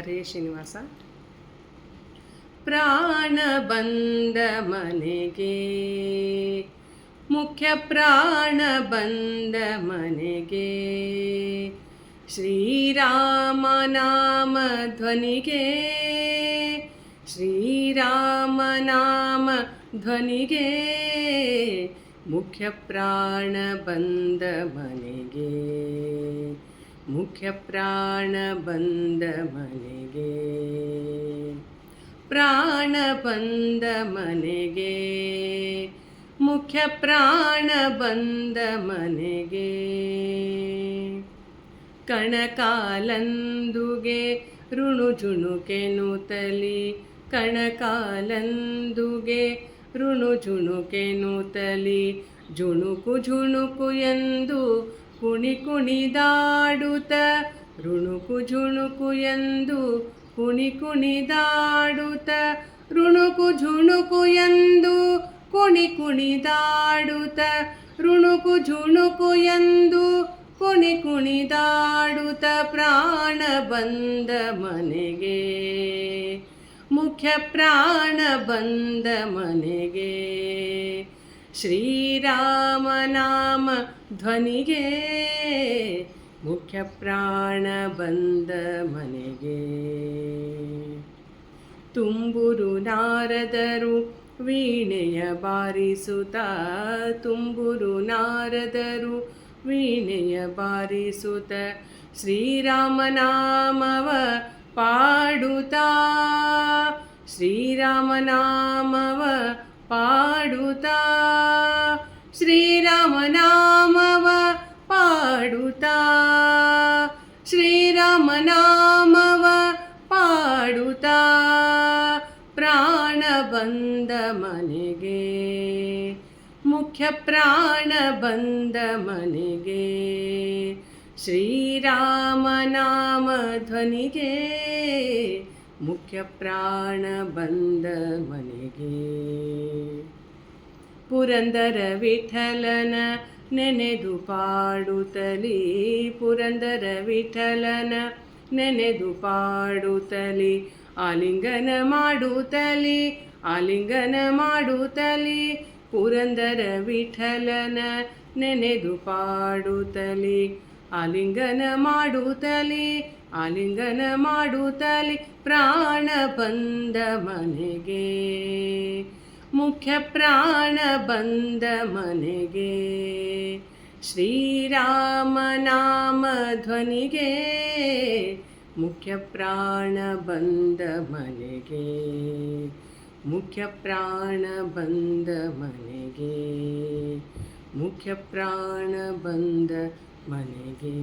ಹರೇ ಶ್ರೀನಿವಾಸ ಪ್ರಾಣ ಬಂದ ಮನೆಗೆ ಮುಖ್ಯ ಪ್ರಾಣ ಬಂದ ಮನೆಗೆ ಶ್ರೀರಾಮ ನಾಮ ಧ್ವನಿಗೆ ಶ್ರೀರಾಮ ನಾಮ ಧ್ವನಿಗೆ ಮುಖ್ಯ ಪ್ರಾಣ ಬಂದ ಮನೆಗೆ ಮುಖ್ಯ ಪ್ರಾಣ ಬಂದ ಮನೆಗೆ. ಪ್ರಾಣ ಬಂದ ಮನೆಗೆ. ಮುಖ್ಯ ಪ್ರಾಣ ಬಂದ ಮನೆಗೆ. ಕಣಕಾಲಂದುಗೆ ಋಣು ಜುಣುಕೆನುತಲಿ ಕಣಕಾಲಂದುಗೆ ಋಣು ಜುಣುಕೆನುತಲಿ ಜುಣುಕು ಜುಣುಕು ಎಂದು ಕುಣಿ ಕುಣಿದಾಡುತ್ತ ಋಣುಕು ಝುಣುಕು ಎಂದು ಕುಣಿ ಕುಣಿದಾಡುತ್ತ ಋಣುಕು ಝುಣುಕು ಎಂದು ಕುಣಿ ಕುಣಿದಾಡುತ್ತ ಋಣುಕು ಝುಣುಕು ಎಂದು ಕುಣಿ ಕುಣಿದಾಡುತ್ತ ಪ್ರಾಣ ಬಂದ ಮನೆಗೆ. ಮುಖ್ಯ ಪ್ರಾಣ ಬಂದ ಮನೆಗೆ. ಶ್ರೀರಾಮ ನಾಮ ಧ್ವನಿಗೆ ಮುಖ್ಯ ಪ್ರಾಣ ಬಂದ ಮನೆಗೆ. ತುಂಬುರು ನಾರದರು ವೀಣೆಯ ಬಾರಿಸುತ್ತ, ತುಂಬುರು ನಾರದರು ವೀಣೆಯ ಬಾರಿಸುತ್ತ, ಶ್ರೀರಾಮನಾಮವ ಪಾಡುತ್ತಾ ಶ್ರೀರಾಮನಾಮವ ಪಾಡುತ್ತಾ ಶ್ರೀರಾಮನಾಮವ ಬಂದ ಮನೆಗೆ, ಮುಖ್ಯ ಪ್ರಾಣ ಬಂದ ಮನೆಗೆ, ಶ್ರೀರಾಮ ನಾಮ ಧ್ವನಿಗೆ ಮುಖ್ಯ ಪ್ರಾಣ ಬಂದ ಮನೆಗೆ. ಪುರಂದರ ವಿಠಲನ ನೆನೆದು ಪಾಡುತ್ತಲಿ, ಪುರಂದರ ವಿಠಲನ ನೆನೆದು ಪಾಡುತ್ತಲಿ, ಆಲಿಂಗನ ಮಾಡುತ್ತಲಿ ಆಲಿಂಗನ ಮಾಡುತ್ತಲೇ ಪುರಂದರ ವಿಠಲನ ನೆನೆದು ಪಾಡುತ್ತಲೇ ಆಲಿಂಗನ ಮಾಡುತ್ತಲೇ ಆಲಿಂಗನ ಮಾಡುತ್ತಲೇ ಪ್ರಾಣ ಬಂದ ಮನೆಗೆ. ಮುಖ್ಯ ಪ್ರಾಣ ಬಂದ ಮನೆಗೆ. ಶ್ರೀರಾಮ ನಾಮ ಧ್ವನಿಗೆ ಮುಖ್ಯ ಪ್ರಾಣ ಬಂದ ಮನೆಗೆ. ಮುಖ್ಯ ಪ್ರಾಣ ಬಂದ ಮನೆಗೆ ಮುಖ್ಯ ಪ್ರಾಣ ಬಂದ ಮನೆಗೆ